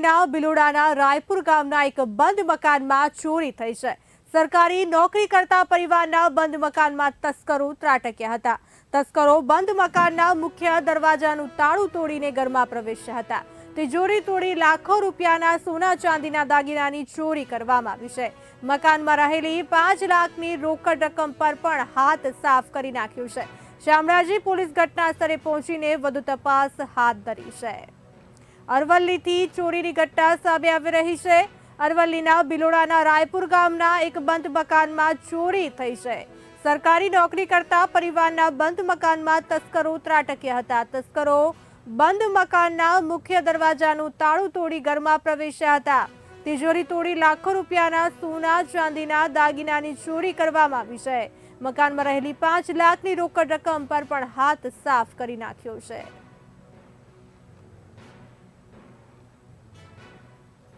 ના બિલોડાના રાયપુર ગામના એક બંધ મકાનમાં ચોરી થઈ છે. સરકારી નોકરી કરતા પરિવારના બંધ મકાનમાં તસ્કરો ત્રાટક્યા હતા. તસ્કરો બંધ મકાનના મુખ્ય દરવાજાનું તાળું તોડીને ઘરમાં પ્રવેશ્યા હતા. તિજોરી તોડી લાખો રૂપિયાના સોના ચાંદીના દાગીનાની ચોરી કરવામાં આવી છે. મકાનમાં રહેલી પાંચ લાખની રોકડ રકમ પર પણ હાથ સાફ કરી નાખ્યું છે. શામળાજી પોલીસ ઘટના સ્થળે પહોંચીને વધુ તપાસ હાથ ધરી છે. અરવલ્લીથી ચોરીની ઘટના સામે આવી રહી છે. અરવલ્લીના બિલોડાના રાયપુર ગામના એક બંધ મકાનમાં ચોરી થઈ છે. સરકારી નોકરી કરતા પરિવારના બંધ મકાનમાં તસ્કરો ત્રાટક્યા હતા. તસ્કરો બંધ મકાનના મુખ્ય દરવાજાનું તાળું તોડી ઘરમાં પ્રવેશ્યા હતા. તિજોરી તોડી લાખો રૂપિયાના સોના, ચાંદીના, દાગીનાની ચોરી કરવામાં આવી છે. મકાનમાં રહેલી પાંચ લાખની રોકડ રકમ પર પણ હાથ સાફ કરી નાખ્યો છે.